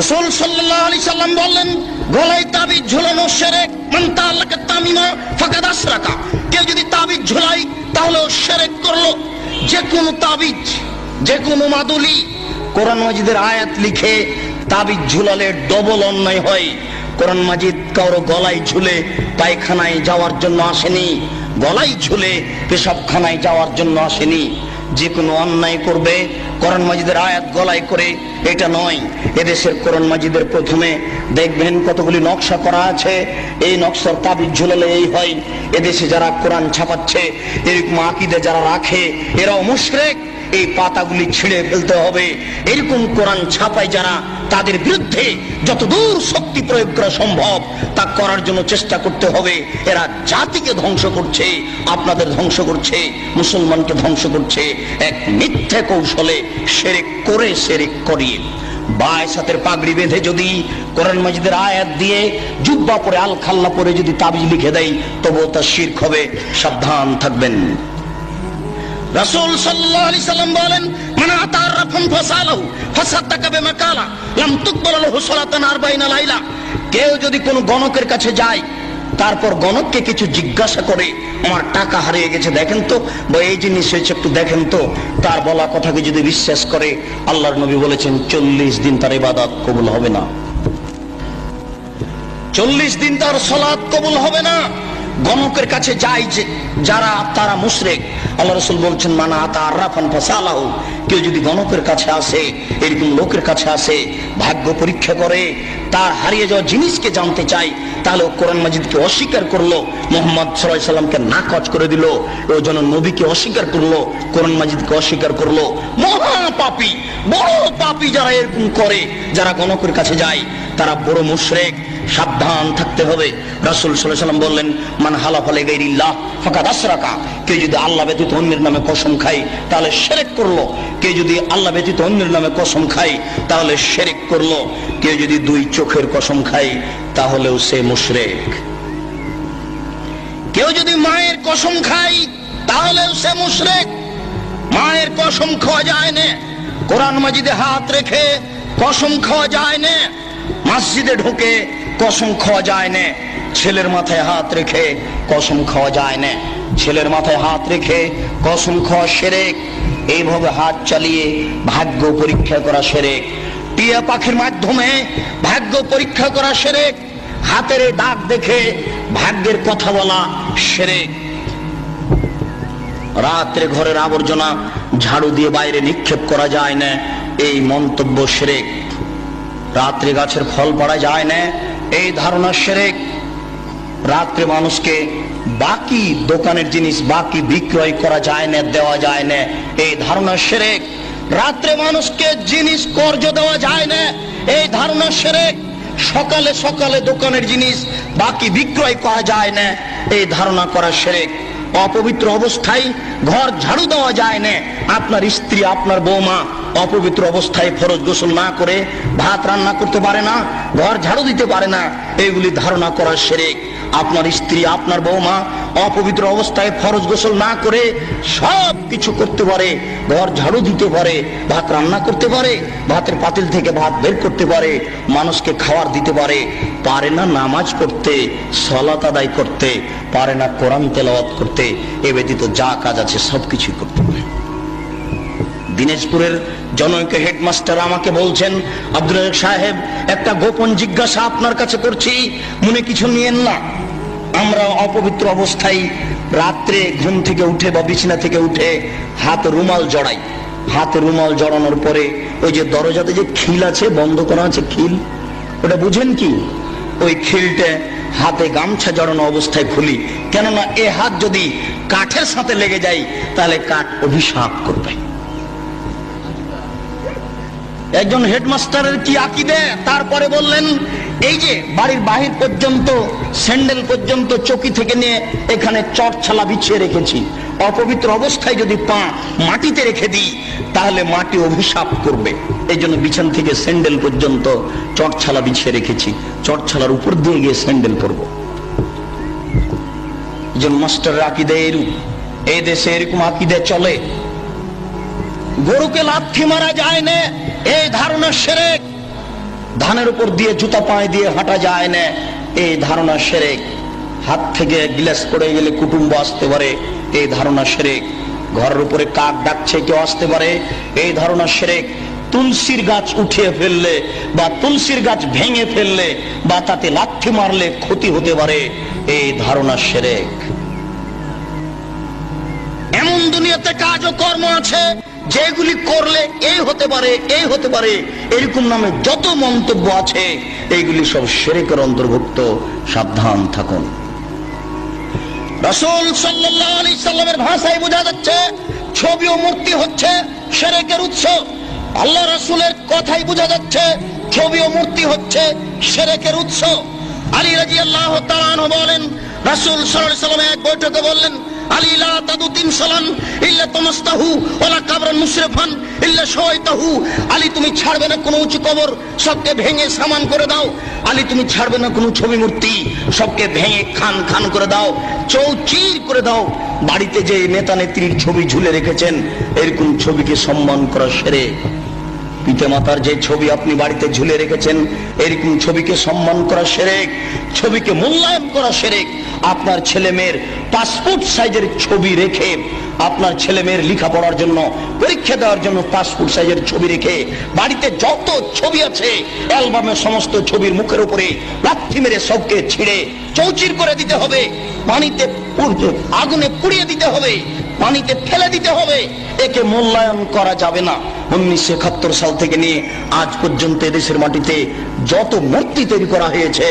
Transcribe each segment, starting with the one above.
রসুল সাল্লাহ আলি সাল্লাম বললেন, গলায় তাবিজ ঝুলানো সেরেক মান্তা আল্লাহকে তামিমা, ফাঁকাদ আশরাকা কেউ যদি তাবিজ ঝুলাই, তাহলে সেরেক করল। যে কোনো তাবিজ যে কোনো মাদুলি, কোরআন মাজিদের আয়াত লিখে তাবিজ ঝুলালে ডবল অন্যায় হয়। কোরআন মাজিদ কারও গলায় ঝুলে পায়খানায় যাওয়ার জন্য আসেনি, গলায় ঝুলে পেশাবখানায় যাওয়ার জন্য আসেনি। যে কোনো অন্যায় করবে কোরআন মাজিদের আয়াত গলায় করে, এটা নয়। এদেশের কোরআন মাজিদের প্রথমে দেখবেন কতগুলি নকশা করা আছে। এই নকশার তাবিজ ঝুলালে এই হয়। এদেশে যারা কোরআন ছাপাচ্ছে, এরকম আকিদে যারা রাখে, এরাও মুশরেক। এই পাতাগুলি ছিঁড়ে ফেলতে হবে। এরকম কোরআন ছাপায় যারা তাদের বিরুদ্ধে যতদূর শক্তি প্রয়োগ করা সম্ভব, তা করার জন্য চেষ্টা করতে হবে। এরা জাতিকে ধ্বংস করছে, আপনাদের ধ্বংস করছে, মুসলমানকে ধ্বংস করছে। এক মিথ্যে কৌশলে সেরেক করে সেরেক করিয়ে। বায়সাতের পাগড়ি বেঁধে যদি কোরআন মাজিদের আয়াত দিয়ে জুব্বা পরে আল খাল্লা পরে যদি তাবিজ লিখে দেয়, তবুও তা শির্ক হবে। সাবধান থাকবেন। রাসূল সাল্লাল্লাহু আলাইহি সাল্লাম বলেন ফাসাদ্দাকা বিমা কালা লাম 40 লাইলা। কেউ যদি গণকের কাছে যায়, তারপর গণককে কিছু জিজ্ঞাসা করে, আমার টাকা হারিয়ে গেছে, দেখেন তো, বা এই জিনিস হয়েছে, একটু দেখেন তো। তার বলা কথাকে যদি বিশ্বাস করে, আল্লাহর নবী বলেছেন, চল্লিশ দিন তার ইবাদত কবুল হবে না। চল্লিশ দিন তার সলাদ কবুল হবে না। গণকের কাছে যাই যে যারা তারা মুশরেক। আল্লাহ রসুল বলছেন, মানা তার রাফান ফাসালাহ। কেউ যদি গণকের কাছে আসে, এরকম লোকের কাছে আসে, ভাগ্য পরীক্ষা করে, তার হারিয়ে যাওয়া জিনিসকে জানতে চাই তাহলে কোরআন মাজিদকে অস্বীকার করল, মোহাম্মদ সাল্লামকে নাকচ করে দিল, ও যেন নবীকে অস্বীকার করল, কোরআন মাজিদকে অস্বীকার করল। মহা পাপি, বড় পাপি যারা এরকম করে, যারা গণকের কাছে যায়, তারা বড় মুশরেক। সাবধান থাকতে হবে। রাসূল সাল্লাম বললেন, মান হালাফ আলাই গাইরিল্লাহ ফাকাদ আশরাকা কেউ যদি আল্লাহ ব্যতীত অন্যের নামে কসম খায়, তাহলে শিরক করল। কেউ যদি আল্লাহ ব্যতীত অন্যের নামে কসম খায়, তাহলে শিরক করল। কেউ যদি দুই চোখের কসম খায়, তাহলেও সে মুশরিক। কেউ যদি মায়ের কসম খায়, তাহলেও সে মুশরিক। মায়ের কসম খাওয়া যায় না। কোরআন মাজিদে হাত রেখে কসম খাওয়া যায় না। মসজিদে ঢুকে কসম খাওয়া যায় না। ছেলের মাথায় হাত রেখে কসম খাওয়া যায় না। ছেলের মাথায় হাত রেখে কসম খাওয়া সেরেক। এইভাবে হাত চালিয়ে ভাগ্য পরীক্ষা করা সেরেক। টিয়া পাখির মাধ্যমে ভাগ্য পরীক্ষা করা সেরেক। হাতের দাগ দেখে ভাগ্যের কথা বলা সেরেক। রাত্রে ঘরের আবর্জনা ঝাড়ু দিয়ে বাইরে নিক্ষেপ করা যায় না। এই মন্তব্য সেরেক। রাত্রে গাছের ফল পড়া যায় না। এই ধারণা সেরেক। রাত্রে মানুষকে বাকি দোকানের জিনিস, বাকি বিক্রয় করা যায় না, দেওয়া যায় না। এই ধারণা সেরেক। রাত্রে মানুষকে জিনিস কর্জ দেওয়া যায় না। এই ধারণা সেরেক। সকালে সকালে দোকানের জিনিস, বাকি বিক্রয় করা যায় না। এই ধারণা করা সেরেক। অপবিত্র অবস্থায় ঘর ঝাড়ু দেওয়া যায় না। আপনার স্ত্রী, আপনার বৌমা অপবিত্র অবস্থায় ফরজ গোসল না করে ভাত রান্না করতে পারে না, ঘর ঝাড়ু দিতে পারে না এইগুলি ধারণা করা সেরেক আপনার স্ত্রী, আপনার বৌমা অপবিত্র অবস্থায় ফরজ গোসল না করে সব কিছু করতে পারে, ঘর ঝাড়ু দিতে পারে, ভাত রান্না করতে পারে, ভাতের পাতিল থেকে ভাত বের করতে পারে, মানুষকে খাবার দিতে পারে পারে না নামাজ পড়তে, সলাত আদায় করতে, পারে না কোরআন তেলাওয়াত করতে, এ ব্যতীত যা কাজ আছে সব কিছুই করতে পারে দিনাজপুরের জনৈক হেডমাস্টার আমাকে বলছেন আব্দুল সাহেব, একটা গোপন জিজ্ঞাসা আপনার কাছে করছি, মনে কিছু নিয়েন না। আমরা অপবিত্র অবস্থায় রাত্রে ঘুম থেকে উঠে বা বিছানা থেকে উঠে হাত রুমাল জড়াই। হাতে রুমাল জড়ানোর পরে ওই যে দরজাতে যে খিল আছে, বন্ধ করা আছে, খিল, ওটা বুঝেন কি? ওই খিলটা হাতে গামছা জড়ানো অবস্থায় খুলি। কেননা এ হাত যদি কাঠের সাথে লেগে যায়, তাহলে কাঠ অভিশাপ করবে। একজন হেডমাস্টারের কি আকিদে? তারপরে বললেন, এই যে বাড়ির বাহির পর্যন্ত, স্যান্ডেল পর্যন্ত চকি থেকে নিয়ে এখানে চটছালা বিছিয়ে রেখেছি। অপবিত্র অবস্থায় যদি পা মাটিতে রেখে দিই, তাহলে মাটি অভিশাপ করবে। এই জন্য বিছান থেকে স্যান্ডেল পর্যন্ত চটছালা বিছিয়ে রেখেছি। চটছালার উপর দিয়ে গিয়ে স্যান্ডেল পরবো। একজন মাস্টার আকিদে এরূপ। এই দেশে এরকম আঁকি আকিদে চলে। গরুকে লাথি মারা যায় না, এই ধারণা সেরেক। ধানের উপর দিয়ে জুতা পায়ে দিয়ে হাঁটা যায় না, এই ধারণা সেরেক। হাত থেকে গ্লাস পড়ে গেলে কুটুম্ব আসতে পারে, এই ধারণা সেরেক। ঘরের উপরে কাক ডাকছে, কেউ আসতে পারে, এই ধারণা সেরেক। তুলসীর গাছ উঠিয়ে ফেললে বা তুলসীর গাছ ভেঙে ফেললে বা তাতে লাথি মারলে ক্ষতি হতে পারে, এই ধারণা সেরেক। এমন দুনিয়াতে কাজ ও কর্ম আছে যেগুলি করলে এই হতে পারে, এই হতে পারে, এরকম নামে যত মন্তব্য আছে, এইগুলি সব সেরেকের অন্তর্ভুক্ত। সাবধান থাকুন। সাল্লামের ভাষায় বোঝা যাচ্ছে, ছবি ও মূর্তি হচ্ছে সেরেকের উৎস। আল্লাহ রসুলের কথাই বোঝা যাচ্ছে, ছবি ও মূর্তি হচ্ছে সেরেকের উৎস। আলী রাজি আল্লাহ বলেন, রাসুল সাল্লাহ সাল্লাম এক বৈঠকে বললেন কাবরান ইল্লা তুমি ছাড়বে না উঁচু সবকে ভেঙে সামান করে দাও। তুমি ছাড়বে না কোনো ছবি মূর্তি, সবকে ভেঙে খান খান করে দাও, চৌচির করে দাও। বাড়িতে যে নেতা নেত্রীর ছবি ঝুলে রেখেছেন, এরকম ছবিকে সম্মান করা সেরে পিতা মাতার যে ছবি আপনি বাড়িতে ঝুলে রেখেছেন, এরকম ছবিকে সম্মান করা সেরেক, ছবিকে মূল্যায়ন করা সেরেক। আপনার ছেলে মেয়ের পাসপোর্ট সাইজের ছবি রেখে, আপনার ছেলে মেয়ের লেখাপড়ার জন্য, পরীক্ষা দেওয়ার জন্য পাসপোর্ট সাইজের ছবি রেখে, বাড়িতে যত ছবি আছে, অ্যালবামের সমস্ত ছবির মুখের উপরে লাথি মেরে সবকে ছিঁড়ে, চৌচির করে দিতে হবে, পানিতে আগুনে পুড়িয়ে দিতে হবে। পানিতে ফেলে দিতে হবে। একে মূল্যায়ন করা যাবে না। উনিশশো একাত্তর সাল থেকে নিয়ে আজ পর্যন্ত এদেশের মাটিতে যত মূর্তি তৈরি করা হয়েছে,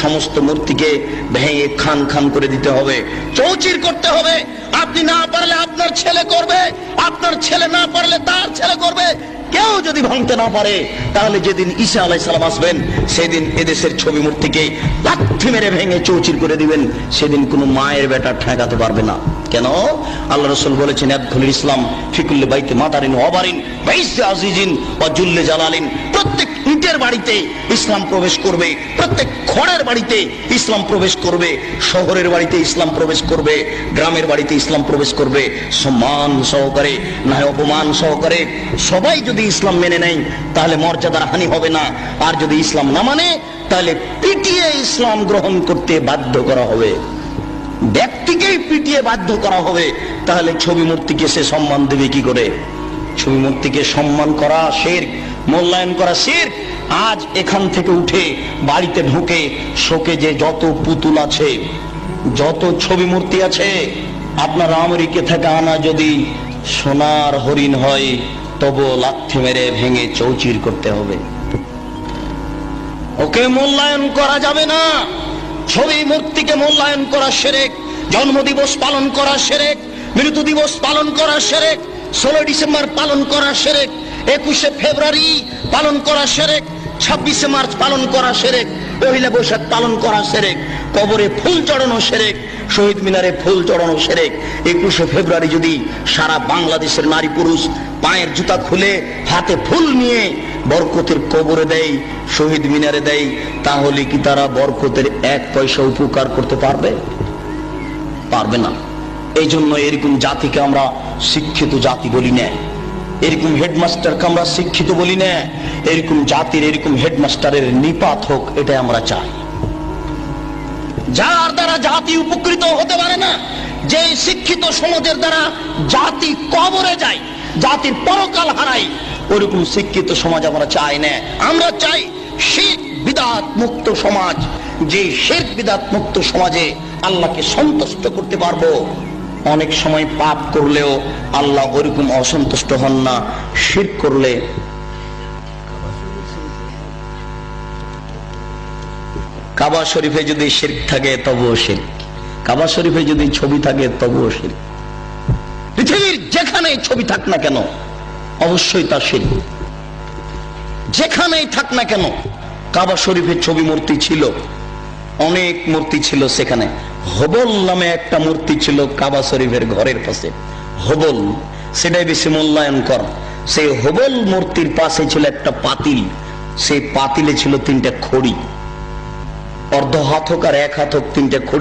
সমস্ত মূর্তিকে ভেঙে খান খান করে দিতে হবে, চৌচির করতে হবে। আপনি না পারলে আপনার ছেলে করবে, আপনার ছেলে না পারলে তার ছেলে করবে। কেউ যদি ভাঙতে না পারে, তাহলে যেদিন ঈশা আলাই সালাম আসবেন, সেদিন এদেশের ছবি মূর্তিকে লাথি মেরে ভেঙে চৌচির করে দিবেন, সেদিন কোনো মায়ের বেটা ঠেকাতে পারবে না। কেন? আল্লাহ রসুল বলেছেন আদখুল ইসলাম ফিকুল্লে বাইতে মাতারিন অবারিন বাইসে আজিজিন ও জুল্লে জালালিন। প্রত্যেক ইটের বাড়িতে ইসলাম প্রবেশ করবে, প্রত্যেক খড়ের বাড়িতে ইসলাম প্রবেশ করবে, শহরের বাড়িতে ইসলাম প্রবেশ করবে, গ্রামের বাড়িতে ইসলাম প্রবেশ করবে, সম্মান সহকারে না অপমান সহকারে। সবাই যদি ইসলাম মেনে নেয়, তাহলে মর্যাদার হানি হবে না। আর যদি ইসলাম না মানে তাহলে পিটিয়ে ইসলাম গ্রহণ করতে বাধ্য করা হবে। ব্যক্তিকেই পিটিয়ে বাধ্য করা হবে। তাহলে ছবি মূর্তিকে সে সম্মান দেবে কি করে? ছবি মূর্তিকে সম্মান করা শের মূল্যায়ন করা শের আজ এখান থেকে উঠে বাড়িতে ঢুকে শোকে যে যত পুতুল আছে, যত ছবি মূর্তি আছে, আপনার আমেরিকা থেকে আনা যদি সোনার হরিণ হয় তবু লাথি মেরে ভেঙে চৌচির করতে হবে। ওকে মূল্যায়ন করা যাবে না। ছবি মূর্তিকে মূল্যায়ন করা সেরেক, জন্ম দিবস পালন করা সেরেক, মৃত্যু দিবস পালন করা সেরেক ষোলো ডিসেম্বর পালন করা সেরেক, একুশে ফেব্রুয়ারি পালন করা সেরেক ছাব্বিশে মার্চ পালন করা সেরেক, পহিলা বৈশাখ পালন করা সেরেক, কবরে ফুল চড়ানো সেরেক, শহীদ মিনারে ফুল চড়ানো সেরেক। একুশে ফেব্রুয়ারি যদি সারা বাংলাদেশের নারী পুরুষ পায়ের জুতা খুলে, হাতে ফুল নিয়ে বরকতের কবরে দেয়, শহীদ মিনারে দেয়, তাহলে কি তারা বরকতের এক পয়সা উপকার করতে পারবে? পারবে না। এই জন্য এরকম জাতিকে আমরা শিক্ষিত জাতি বলি না এরকম হেডমাস্টারকে আমরা শিক্ষিত বলি না। এরকম জাতির, এরকম হেডমাস্টারের নিপাত হোক, এটাই আমরা চাই। যার দ্বারা জাতি উপকৃত হতে পারে না যে শিক্ষিত সমাজের দ্বারা জাতি কবরে যায়, জাতির পরকাল হারাই ওরকম শিক্ষিত সমাজ আমরা চাই না। আমরা চাই শিখ বিদাত মুক্ত সমাজ যে শেখ বিদাত মুক্ত সমাজে আল্লাহকে সন্তুষ্ট করতে পারব। অনেক সময় পাপ করলেও আল্লাহ ওরকম অসন্তুষ্ট হন না, শির করলে। কাবা শরীফে যদি শির্ক থাকে, তবুও শির্ক কাবা শরীফে যদি ছবি থাকে, তবুও শির্ক পৃথিবীর যেখানে ছবি থাক না কেন, অবশ্যই তার শির্ক যেখানেই থাক না কেন, কাবা শরীফের ছবি মূর্তি ছিল, অনেক মূর্তি ছিল সেখানে। হবল নামে একটা মূর্তি ছিল কাবা শরীফের ঘরের পাশে। হবল, সেটাই বেশি মূল্যায়ন কর। সেই হবল মূর্তির পাশে ছিল একটা পাতিল। সেই পাতিলে ছিল তিনটা খড়ি। অর্ধ হাতক আর এক হাতক তিনটা খড়ি।